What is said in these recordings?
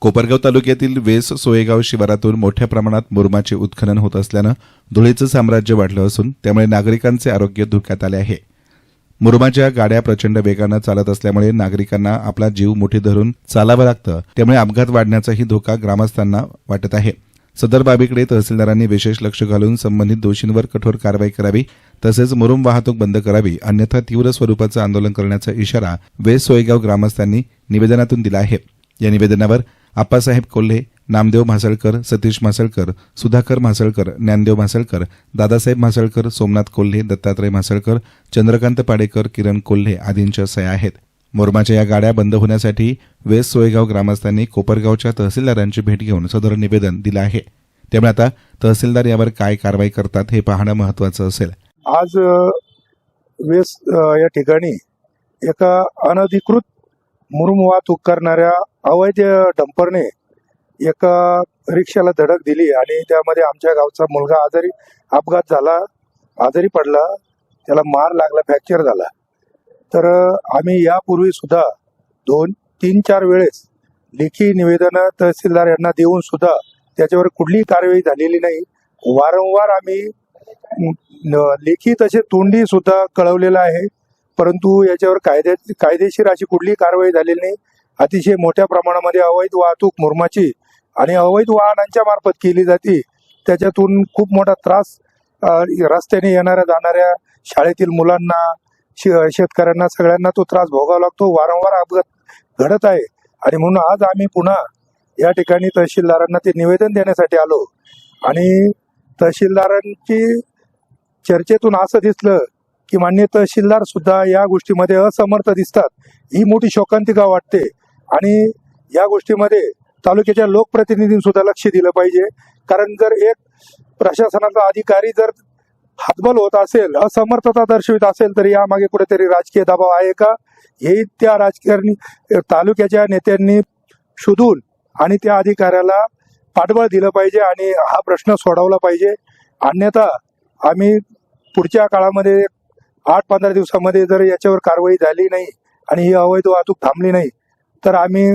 कोपरगाव तालुक्यातील वेस सोयगाव शिवारातून मोठ्या प्रमाणात मुरमाचे उत्खनन होत असल्यानं धुळीचं साम्राज्य वाढलं असून त्यामुळे नागरिकांचे आरोग्य धोक्यात आले आहे. मुरमाच्या गाड्या प्रचंड वेगानं चालत असल्यामुळे नागरिकांना आपला जीव मुठी धरून चालावं लागतं. त्यामुळे अपघात वाढण्याचाही धोका ग्रामस्थांना वाटत आहे. सदर बाबीकडे तहसीलदारांनी विशेष लक्ष घालून संबंधित दोषींवर कठोर कारवाई करावी तसेच मुरुम वाहतूक बंद करावी अन्यथा तीव्र स्वरूपाचं आंदोलन करण्याचा इशारा वेस सोयगाव ग्रामस्थांनी निवेदनातून दिला आहे. या निवेदनावर आप्पासाहेब कोल्हे नामदेव म्हासळकर सतीश म्हासळकर सुधाकर म्हासळकर ज्ञानदेव म्हासळकर दादासाहेब म्हासळकर सोमनाथ कोल्हे दत्तात्रय म्हासळकर चंद्रकांत पाडेकर किरण कोल्हे आदींच्या सया आहेत. मोरमाच्या या गाड्या बंद होण्यासाठी वेस सोयगाव ग्रामस्थांनी कोपरगावच्या तहसीलदारांची भेट घेऊन सदर निवेदन दिलं आहे. त्यामुळे आता तहसीलदार यावर काय कारवाई करतात हे पाहणं महत्वाचं असेल. आज वेस्ट वेस या ठिकाणी एका अनधिकृत मुरुम वाहतूक करणाऱ्या अवैध डंपरने एका रिक्षाला धडक दिली आणि त्यामध्ये आमच्या गावचा मुलगा आजारी अपघात झाला आजारी पडला त्याला मार लागला फ्रॅक्चर झाला. तर आम्ही यापूर्वी सुद्धा दोन तीन चार वेळेस लेखी निवेदनं तहसीलदार यांना देऊन सुद्धा त्याच्यावर कुठलीही कारवाई झालेली नाही. वारंवार आम्ही लेखी तसे तोंडी सुद्धा कळवलेलं आहे. परंतु याच्यावर कायदे कायदेशीर अशी कुठलीही कारवाई झालेली नाही. अतिशय मोठ्या प्रमाणामध्ये अवैध वाहतूक मुरमाची आणि अवैध वाहनांच्या मार्फत केली जाते. त्याच्यातून खूप मोठा त्रास रस्त्याने येणाऱ्या जाणाऱ्या शाळेतील मुलांना शे- शेतकऱ्यांना सगळ्यांना तो त्रास भोगावा लागतो. वारंवार अपघात घडत आहे. आणि म्हणून आज आम्ही पुन्हा या ठिकाणी तहसीलदारांना ते निवेदन देण्यासाठी आलो. आणि तहसीलदारांची चर्चेतून असं दिसलं की मान्य तहसीलदार सुद्धा या गोष्टीमध्ये असमर्थ दिसतात. ही मोठी शोकांतिका वाटते. आणि या गोष्टीमध्ये तालुक्याच्या लोकप्रतिनिधींनी सुद्धा लक्ष दिलं पाहिजे. कारण जर एक प्रशासनाचा अधिकारी जर हातबल होत असेल असमर्थता दर्शवित असेल तर यामागे कुठेतरी राजकीय दबाव आहे का? हे त्या राजकारणी तालुक्याच्या नेत्यांनी शोधून आणि त्या अधिकाऱ्याला पाठबळ दिलं पाहिजे आणि हा प्रश्न सोडवला पाहिजे. अन्यथा आम्ही पुढच्या काळामध्ये आठ पंधरा दिवसामध्ये जर याच्यावर कारवाई झाली नाही आणि ही अवैध वाहतूक थांबली नाही तर आम्ही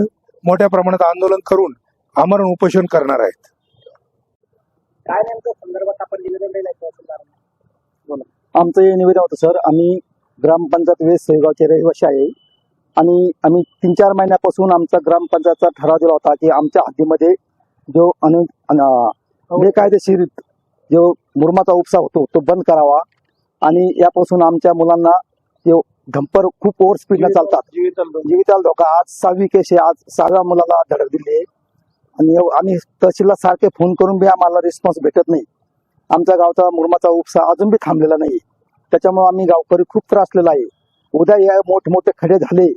मोठ्या प्रमाणात आंदोलन करून आमरण उपोषण करणार आहेत. काय नेमकं संदर्भात आपण निवेदन दिलंय तहसीलदारांना आमचं हे निवेदन होतं सर. आम्ही ग्रामपंचायत वेस सोयगावचे रहिवासी आहे. आणि आम्ही तीन चार महिन्यापासून आमचा ग्रामपंचायतचा ठराव दिला होता की आमच्या हद्दीमध्ये जो अनु अन- बेकायदेशीर जो मुरमाचा उपसा होतो तो बंद करावा. आणि यापासून आमच्या मुलांना जो डंपर खूप ओव्हर स्पीडला चालतात. जीविताला धोका आज सहावी केस आहे आज सहाव्या मुलाला धडक दिली आहे. आणि आम्ही तहसीलला सारखे फोन करून बी आम्हाला रिस्पॉन्स भेटत नाही. आमच्या गावचा मुरमाचा उपसा अजून बी थांबलेला नाही. त्याच्यामुळे आम्ही गावकरी खूप त्रासलेला आहे. उद्या या मोठमोठे खडे झाले.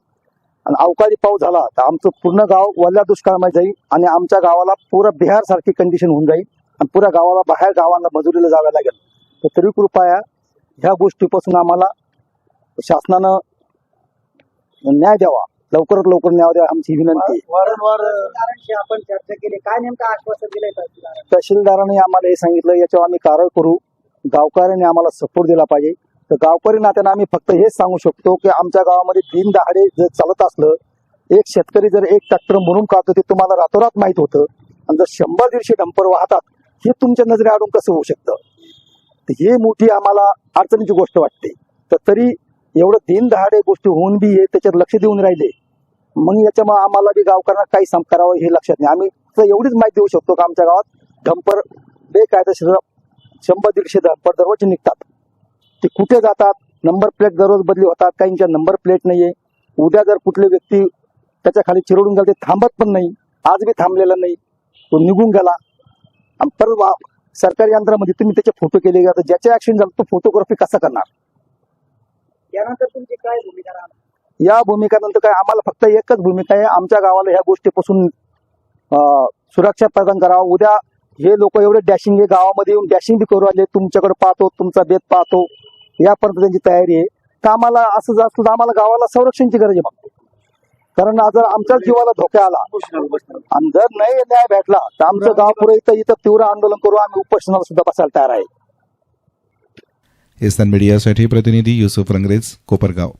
आणि अवकाळी पाऊस झाला तर आमचं पूर्ण गाव वल्ल्या दुष्काळामध्ये जाईल आणि आमच्या गावाला पुरं बिहार सारखी कंडिशन होऊन जाईल. आणि पुऱ्या गावाला बाहेर गावांना मजुरीला जावं लागेल. तर तरी कृपया ह्या गोष्टीपासून आम्हाला शासनानं न्याय द्यावा. लवकरात लवकर न्याय द्यावा आमची विनंती आहे. वारंवार तहसीलदारांशी आपण चर्चा केली. काय नेमकं आश्वासन दिलंय तहसीलदारांना? तहसीलदारांनी आम्हाला हे सांगितलं याच्यावर आम्ही कारवाई करू. गावकऱ्यांनी आम्हाला सपोर्ट दिला पाहिजे. तर गावकरी नात्यानं आम्ही फक्त हेच सांगू शकतो की आमच्या गावामध्ये दिन दहाडे जर चालत असलं एक शेतकरी जर एक ट्रॅक्टर म्हणून काढतो ते तुम्हाला रातोरात माहीत होतं. आणि जर शंभर दीडशे डंपर वाहतात हे तुमच्या नजरे आडून कसं होऊ शकतं? तर ही मोठी आम्हाला अडचणीची गोष्ट वाटते. तर तरी एवढं दिन दहाडे गोष्टी होऊन बी हे त्याच्यात लक्ष देऊन राहिले. मग याच्यामुळे आम्हाला बी गावकऱ्यांना काही सम करावं हे लक्षात नाही. आम्ही एवढीच माहिती देऊ शकतो का आमच्या गावात डंपर बेकायदेशीर शंभर दीडशे डंपर दररोज निघतात. ते कुठे जातात? नंबर प्लेट दररोज बदली होतात. काहींच्या नंबर प्लेट नाहीये. उद्या जर कुठले व्यक्ती त्याच्याखाली चिरडून गेला ते थांबत पण नाही. आज बी थांबलेला नाही. तो निघून गेला. परत सरकारी यंत्रामध्ये तुम्ही त्याचे फोटो केले तर ज्याचे ऍक्शन झालं तो फोटोग्राफी कसा करणार? यानंतर तुमची काय भूमिका राहणार? या भूमिकानंतर काय? आम्हाला फक्त एकच भूमिका आहे. आमच्या गावाला ह्या गोष्टीपासून सुरक्षा प्रदान करावं. उद्या हे लोक एवढे डॅशिंग हे गावामध्ये येऊन डॅशिंग बी करू आले. तुमच्याकडे पाहतो तुमचा बेत पाहतो. यापर्यंत त्यांची तयारी आहे. तर आम्हाला असं तर आम्हाला गावाला संरक्षणची गरज आहे मग कारण जर आमच्या जीवाला धोका आला. आणि जर नाही न्याय भेटला तर आमचं गाव पुढे इथं इथं तीव्र आंदोलन करू आम्ही उपोषणाला सुद्धा बसायला तयार आहे. एसन मीडियासाठी प्रतिनिधी युसुफ रंगरेज कोपरगाव.